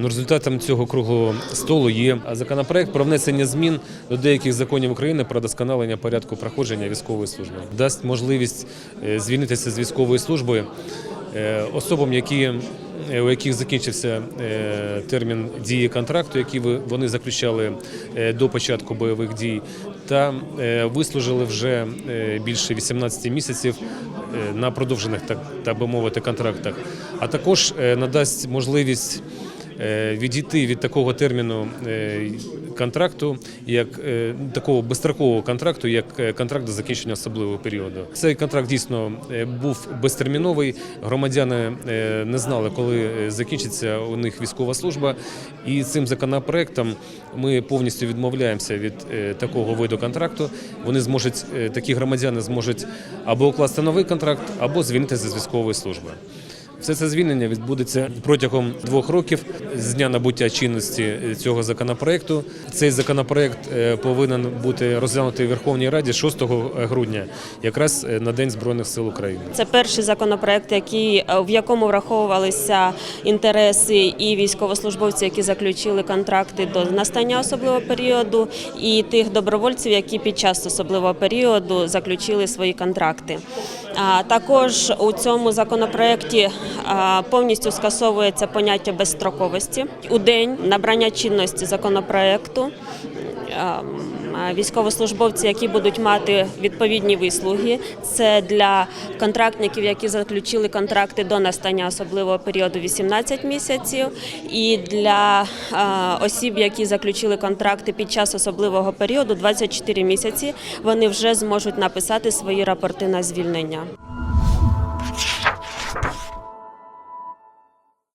Ну, Результатом цього круглого столу є законопроект про внесення змін до деяких законів України про досконалення порядку проходження військової служби. Дасть можливість е, звільнитися з військової служби е, особам, які е, у яких закінчився термін дії контракту, який вони заключали до початку бойових дій, та вислужили вже більше 18 місяців на продовжених, так, так би мовити, контрактах, а також надасть можливість відійти від такого терміну е, контракту, як е, такого безстрокового контракту, як е, контракт до закінчення особливого періоду. Цей контракт дійсно е, був безтерміновий. Громадяни е, не знали, коли е, закінчиться у них військова служба. І цим законопроектом ми повністю відмовляємося від е, такого виду контракту. Вони зможуть, е, такі громадяни зможуть або укласти новий контракт, або звільнитися з військової служби. Все це звільнення відбудеться протягом двох років з дня набуття чинності цього законопроекту. Цей законопроект е, повинен бути розглянутий в Верховній Раді 6 грудня, якраз е, на День Збройних сил України. Це перший законопроект, який е, в якому враховувалися інтереси і військовослужбовців, які заключили контракти до настання особливого періоду, і тих добровольців, які під час особливого періоду заключили свої контракти. А також у цьому законопроекті повністю скасовується поняття безстроковості у день набрання чинності законопроекту. Військовослужбовці, які будуть мати відповідні вислуги, це для контрактників, які заключили контракти до настання особливого періоду 18 місяців, і для осіб, які заключили контракти під час особливого періоду 24 місяці, вони вже зможуть написати свої рапорти на звільнення.